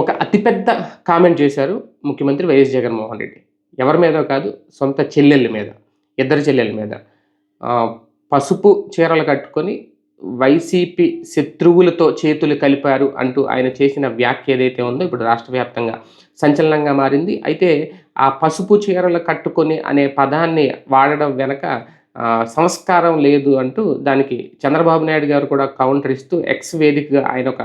ఒక అతిపెద్ద కామెంట్ చేశారు ముఖ్యమంత్రి వైఎస్ జగన్మోహన్ రెడ్డి. ఎవరి మీద కాదు సొంత చెల్లెళ్ళ మీద ఇద్దరు చెల్లెళ్ళ మీద. పసుపు చీరలు కట్టుకొని వైసీపీ శత్రువులతో చేతులు కలిపారు అంటూ ఆయన చేసిన వ్యాఖ్య ఏదైతే ఉందో ఇప్పుడు రాష్ట్ర వ్యాప్తంగా సంచలనంగా మారింది. అయితే ఆ పసుపు చీరలు కట్టుకొని అనే పదాన్ని వాడడం వెనక సంస్కారం లేదు అంటూ దానికి చంద్రబాబు నాయుడు గారు కూడా కౌంటర్ ఇస్తూ ఎక్స్ వేదికగా ఆయన ఒక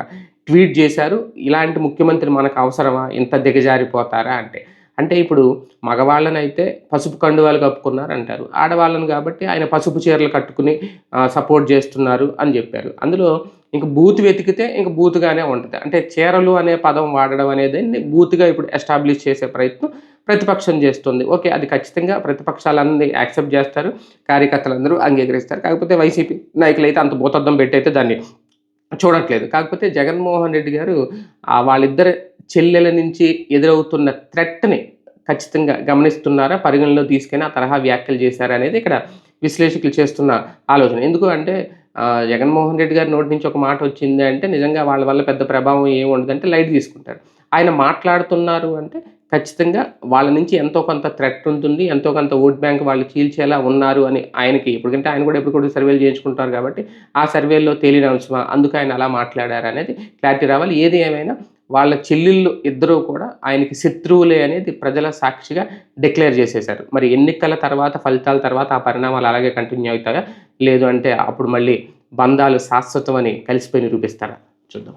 ట్వీట్ చేశారు. ఇలాంటి ముఖ్యమంత్రి మనకు అవసరమా? ఇంత దిగజారిపోతారా? అంటే అంటే ఇప్పుడు మగవాళ్ళని అయితే పసుపు కండువాలు కప్పుకున్నారు అంటారు. ఆడవాళ్ళని కాబట్టి ఆయన పసుపు చీరలు కట్టుకుని సపోర్ట్ చేస్తున్నారు అని చెప్పారు. అందులో ఇంక బూత్ వెతికితే ఇంక బూత్గానే ఉంటుంది. అంటే చీరలు అనే పదం వాడడం అనేది బూత్గా ఇప్పుడు ఎస్టాబ్లిష్ చేసే ప్రయత్నం. ప్రతిపక్షం చేస్తుంది. ఓకే అది ఖచ్చితంగా ప్రతిపక్షాలన్నీ యాక్సెప్ట్ చేస్తారు. కార్యకర్తలందరూ అంగీకరిస్తారు. కాకపోతే వైసీపీ నాయకులు అయితే అంత భూతద్దం పెట్టయితే దాన్ని చూడట్లేదు. కాకపోతే జగన్మోహన్ రెడ్డి గారు వాళ్ళిద్దరు వాళ్ళిద్దరి చెల్లెల నుంచి ఎదురవుతున్న థ్రెట్ని ఖచ్చితంగా గమనిస్తున్నారా? పరిగణలో తీసుకొని ఆ తరహా వ్యాఖ్యలు చేశారా అనేది ఇక్కడ విశ్లేషకులు చేస్తున్న ఆలోచన. ఎందుకు అంటే జగన్మోహన్ రెడ్డి గారి నోటి నుంచి ఒక మాట వచ్చింది అంటే నిజంగా వాళ్ళ వల్ల పెద్ద ప్రభావం ఏమి ఉండదంటే లైట్ తీసుకుంటారు. ఆయన మాట్లాడుతున్నారు అంటే ఖచ్చితంగా వాళ్ళ నుంచి ఎంతో కొంత థ్రెట్ ఉంటుంది ఎంతో కొంత ఓట్ బ్యాంక్ వాళ్ళు చీల్చేలా ఉన్నారు అని ఆయనకి ఇప్పటికంటే ఆయన కూడా ఎప్పుడు కూడా సర్వేలు చేయించుకుంటారు కాబట్టి ఆ సర్వేల్లో తేలిన అంశమా? అందుకు ఆయన అలా మాట్లాడారు అనేది క్లారిటీ రావాలి. ఏది ఏమైనా వాళ్ళ చెల్లెళ్ళు ఇద్దరూ కూడా ఆయనకి శత్రువులే అనేది ప్రజల సాక్షిగా డిక్లేర్ చేసేశారు. మరి ఎన్నికల తర్వాత ఫలితాల తర్వాత ఆ పరిణామాలు అలాగే కంటిన్యూ అవుతాయా? లేదు అంటే అప్పుడు మళ్ళీ బంధాలు శాశ్వతం అని కలిసిపోయి నిరూపిస్తారా? చూద్దాం.